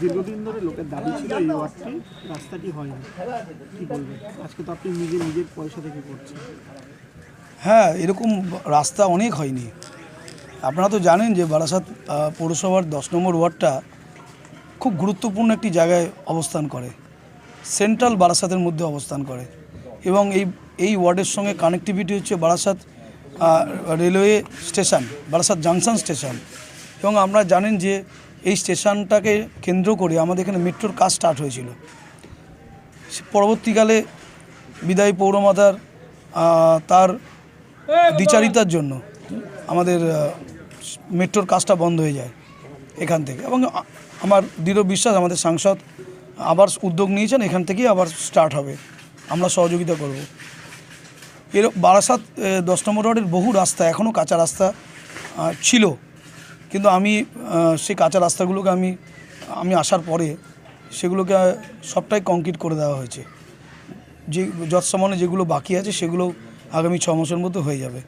দীর্ঘদিন ধরে লোকের দাবি ছিল এই ওয়ার্ডটি, রাস্তাটি হয়নি। বলবেন? আজকে তো আপনি নিজে নিজের পয়সা থেকে করছেন। হ্যাঁ এরকম রাস্তা অনেক হয়নি। আপনারা তো জানেন যে বারাসাত পৌরসভার দশ নম্বর ওয়ার্ডটা খুব গুরুত্বপূর্ণ একটি জায়গায় অবস্থান করে। সেন্ট্রাল বারাসাতের মধ্যে অবস্থান করে। এবং এই এই ওয়ার্ডের সঙ্গে কানেক্টিভিটি হচ্ছে Barasat railway station, Barasat junction station. এবং আমরা জানেন যে এই স্টেশনটাকে কেন্দ্র করে আমাদের এখানে মেট্রোর কাজ স্টার্ট হয়েছিল। পরবর্তীকালে বিদায়ী পৌরমাতার তার দ্বিচারিতার জন্য আমাদের মেট্রোর কাজটা বন্ধ হয়ে যায় এখান থেকে। এবং আমার দৃঢ় বিশ্বাস আমাদের সাংসদ আবার উদ্যোগ নিয়েছেন, এখান থেকেই আবার স্টার্ট হবে। আমরা সহযোগিতা করব। এর বারাসাত দশ নম্বর ওয়ার্ডের বহু রাস্তা এখনও কাঁচা রাস্তা ছিল। কিন্তু আমি সেই কাঁচা রাস্তাগুলোকে আমি আমি আসার পরে সেগুলোকে সবটাই কংক্রিট করে দেওয়া হয়েছে। যে যৎসামান্য যেগুলো বাকি আছে সেগুলো আগামী ছ মাসের মধ্যে হয়ে যাবে।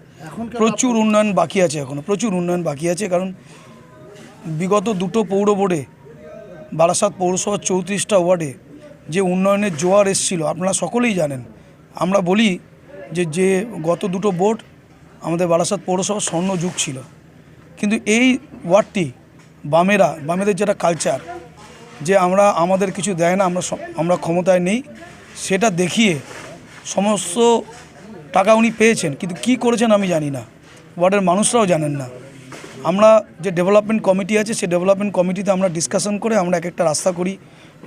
প্রচুর উন্নয়ন বাকি আছে এখনও প্রচুর উন্নয়ন বাকি আছে কারণ বিগত দুটো পৌর বোর্ডে বারাসাত পৌরসভার চৌত্রিশটা ওয়ার্ডে যে উন্নয়নের জোয়ার এসেছিল আপনারা সকলেই জানেন। আমরা বলি যে যে গত দুটো বোর্ড আমাদের বারাসাত পৌরসভার স্বর্ণ যুগ ছিল। কিন্তু এই ওয়ার্ডটি বামেরা, বামেদের যেটা কালচার যে আমরা আমাদের কিছু দেয় না, আমরা আমরা ক্ষমতায় নেই, সেটা দেখিয়ে সমস্ত টাকা উনি পেয়েছেন। কিন্তু কি করেছেন আমি জানি না। ওয়ার্ডের মানুষরাও জানেন না। আমরা যে ডেভেলপমেন্ট কমিটি আছে, সেই ডেভেলপমেন্ট কমিটিতে আমরা ডিসকাশন করে আমরা এক একটা রাস্তা করি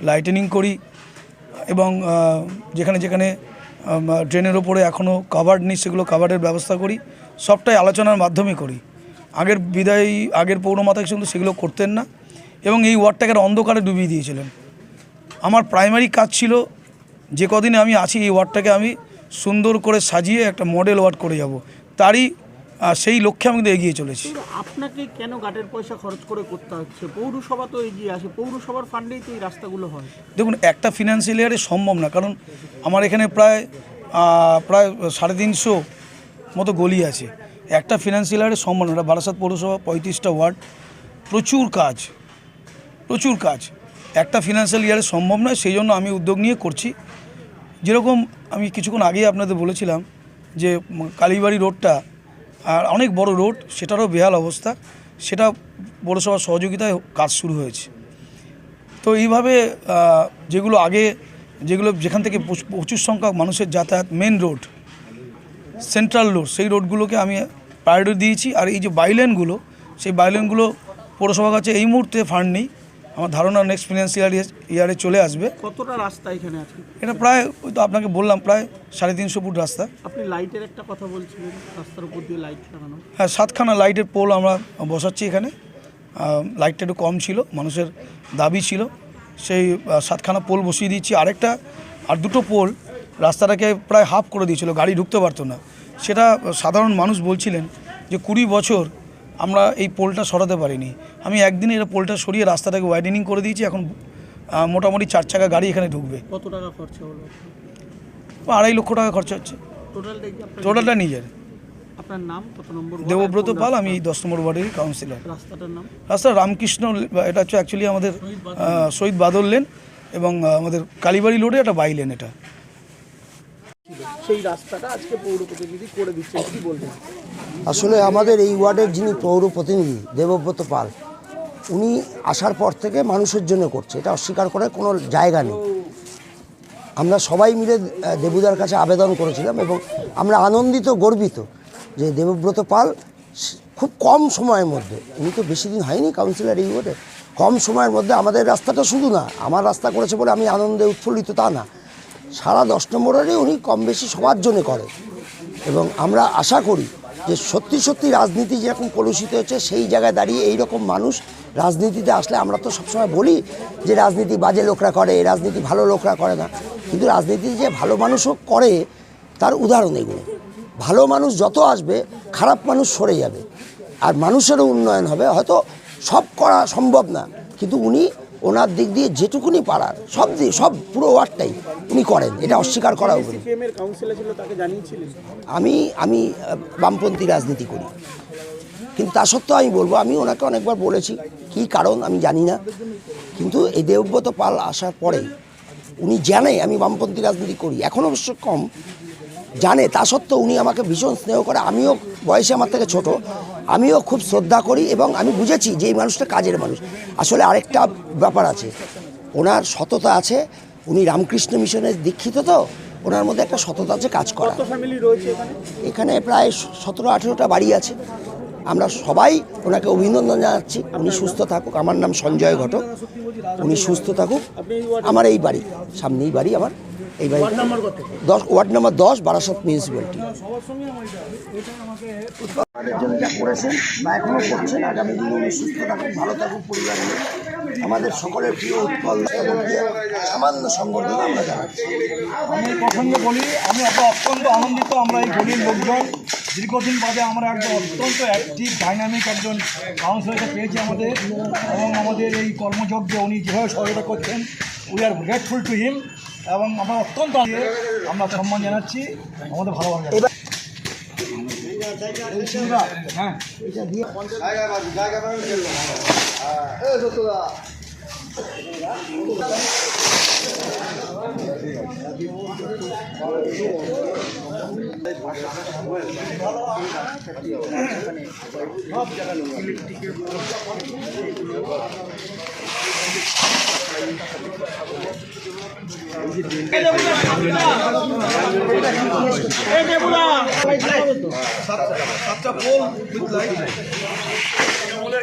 লাইটেনিং করি এবং যেখানে যেখানে ড্রেনের ওপরে এখনও কাভার্ড নেই, সেগুলো কাভার্ডের ব্যবস্থা করি, সবটাই আলোচনার মাধ্যমে করি। আগের বিদায়ী আগের পৌরমাতা কিন্তু সেগুলো করতেন না এবং এই ওয়ার্ডটাকে অন্ধকারে ডুবিয়ে দিয়েছিলেন। আমার প্রাইমারি কাজ ছিল যে কদিনে আমি আছি এই ওয়ার্ডটাকে আমি সুন্দর করে সাজিয়ে একটা মডেল ওয়ার্ড করে যাব। তারই সেই লক্ষ্যে আমি কিন্তু এগিয়ে চলেছি। আপনাকে কেন গাটের পয়সা খরচ করে করতে হচ্ছে? পৌরসভা তো এগিয়ে আসে পৌরসভার ফান্ডেই তো এই রাস্তাগুলো হয়। দেখুন একটা ফিনান্সিয়াল ইয়ারে সম্ভব না কারণ আমার এখানে প্রায় প্রায় সাড়ে তিনশো মতো গলি আছে। একটা ফিনান্সিয়াল ইয়ারে সম্ভব না এটা বারাসাত পৌরসভা পঁয়ত্রিশটা ওয়ার্ড, প্রচুর কাজ প্রচুর কাজ। একটা ফিনান্সিয়াল ইয়ারে সম্ভব নয়, সেই জন্য আমি উদ্যোগ নিয়ে করছি। যেরকম আমি কিছুক্ষণ আগেই আপনাদের বলেছিলাম যে কালীবাড়ি রোডটা, আর অনেক বড় রোড, সেটারও বেহাল অবস্থা। সেটা পৌরসভার সহযোগিতায় কাজ শুরু হয়েছে। তো এইভাবে যেগুলো আগে, যেগুলো যেখান থেকে প্রচুর সংখ্যক মানুষের যাতায়াত মেন রোড সেন্ট্রাল রোড সেই রোডগুলোকে আমি প্রায়োরিটি দিয়েছি। আর এই যে বাইলেনগুলো সেই বাইলেনগুলো পৌরসভার কাছে এই মুহূর্তে ফান্ড নেই। আমার ধারণা নেক্সট ফিনান্সিয়াল ইয়ারে চলে আসবে। কতটা রাস্তা এখানে আছে? এটা প্রায় ওই তো আপনাকে বললাম প্রায় সাড়ে তিনশো ফুট রাস্তা। আপনি লাইটের একটা কথা বলছিলেন রাস্তার উপর দিয়ে লাইট লাগানো হ্যাঁ সাতখানা লাইটের পোল আমরা বসাচ্ছি এখানে। লাইটটা একটু কম ছিল মানুষের দাবি ছিল। সেই সাতখানা পোল বসিয়ে দিচ্ছি আরেকটা আর দুটো পোল রাস্তাটাকে প্রায় হাফ করে দিয়েছিল গাড়ি ঢুকতে পারতো না। সেটা সাধারণ মানুষ বলছিলেন যে কুড়ি বছর আমরা এই পোলটা সরাতে পারিনি। আমি একদিনে এটা পোলটা সরিয়ে রাস্তাটাকে ওয়াইডেনিং করে দিয়েছি এখন মোটামুটি চার চাকা গাড়ি এখানে ঢুকবে। কত টাকা খরচা হলো? আড়াই লক্ষ টাকা খরচা হচ্ছে। টোটালটা নিজের? আপনার নাম কত নম্বর দেবব্রত পাল আমি এই দশ নম্বর ওয়ার্ডের কাউন্সিলর রাস্তাটার নাম? রাস্তা রামকৃষ্ণ এটা হচ্ছে অ্যাকচুয়ালি আমাদের শহীদ বাদল। লেন এবং আমাদের কালীবাড়ি রোডে একটা বাই লেন এটা। সেই রাস্তাটা আজকে পৌর প্রতিনিধি করে দিচ্ছেন, কি বলবেন? আসলে আমাদের এই ওয়ার্ডের যিনি পৌর প্রতিনিধি, দেবব্রত পাল, উনি আসার পর থেকে মানুষের জন্য করছে। এটা অস্বীকার করার কোনো জায়গা নেই। আমরা সবাই মিলে দেবুদার কাছে আবেদন করেছিলাম এবং আমরা আনন্দিত, গর্বিত যে দেবব্রত পাল খুব কম সময়ের মধ্যে, উনি তো বেশি দিন হয়নি কাউন্সিলর এই ওয়ার্ডে, কম সময়ের মধ্যে আমাদের রাস্তাটা শুধু না, আমার রাস্তা করেছে বলে আমি আনন্দে উৎফুল্লিত তা না। সারা দশ নম্বরে উনি কম বেশি সবার জন্য করে এবং আমরা আশা করি যে সত্যি সত্যি রাজনীতি যেরকম কলুষিত হচ্ছে, সেই জায়গায় দাঁড়িয়ে এই রকম মানুষ রাজনীতিতে আসলে আমরা তো সবসময় বলি যে রাজনীতি বাজে লোকরা করে রাজনীতি ভালো লোকরা করে না। কিন্তু রাজনীতি যে ভালো মানুষও করে, তার উদাহরণ এগুলো। ভালো মানুষ যত আসবে, খারাপ মানুষ সরে যাবে। আর মানুষেরও উন্নয়ন হবে। হয়তো সব করা সম্ভব না, কিন্তু উনি ওনার দিক দিয়ে যেটুকুনি পারার সব দিয়ে সব পুরো ওয়ার্ডটাই উনি করেন। এটা অস্বীকার করা উচিত। আমি আমি বামপন্থী রাজনীতি করি। কিন্তু তা সত্ত্বেও আমি বলব আমি ওনাকে অনেকবার বলেছি কী কারণ আমি জানি না। কিন্তু এই দেবব্রত পাল আসার পরে উনি জানে আমি বামপন্থী রাজনীতি করি। এখন অবশ্য কম জানে। তা সত্ত্বেও উনি আমাকে ভীষণ স্নেহ করে আমিও বয়সে আমার থেকে ছোট আমিও খুব শ্রদ্ধা করি এবং আমি বুঝেছি যে এই মানুষটা কাজের মানুষ। আসলে আরেকটা ব্যাপার আছে। ওনার সততা আছে উনি রামকৃষ্ণ মিশনের দীক্ষিত তো ওনার মধ্যে একটা সততা আছে কাজ করা এখানে প্রায় সতেরো আঠেরোটা বাড়ি আছে। আমরা সবাই ওনাকে অভিনন্দন জানাচ্ছি। উনি সুস্থ থাকুক। আমার নাম সঞ্জয় ঘটক। উনি সুস্থ থাকুক। আমার এই বাড়ি সামনেই বাড়ি আমার। এই বাড়ি ওয়ার্ড নাম্বার কত? দশ ওয়ার্ড নাম্বার দশ বারাসাত মিউনিসিপ্যালিটি। করেছেন বা এখনও করছেন আগামী দিনে উনি সুস্থ থাকুক ভালো থাকুক পরিবার নিয়ে। আমাদের সকলের প্রিয় উৎপল সামান্য সংবর্ধনা আমরা জানাচ্ছি। আমি প্রসঙ্গে বলি আমি এত অত্যন্ত আনন্দিত আমরা এই গলির লোকজন। দীর্ঘদিন বাদে আমরা একজন অত্যন্ত অ্যাক্টিভ ডাইনামিক একজন কাউন্সিলরকে পেয়েছি আমাদের। এবং আমাদের এই কর্মযজ্ঞে উনি যেভাবে সহায়তা করছেন we are grateful to him এবং আমরা অত্যন্ত আমরা সম্মান জানাচ্ছি। আমাদের ভালো ভালো এবার হ্যাঁ। সাতটা পোল উইথ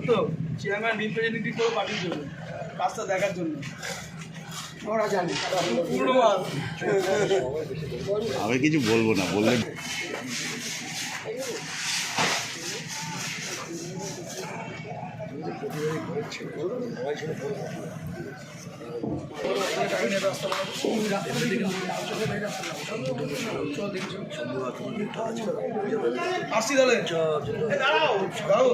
সত্য চেয়ারম্যান রিপ্রেজেন্টেটিভ করে পাঠিয়ে দেবে কাজটা দেখার জন্য। ওরা জানে। আমি কিছু বলব না বললে আসছি তাহলে। দাঁড়াও দাঁড়াও।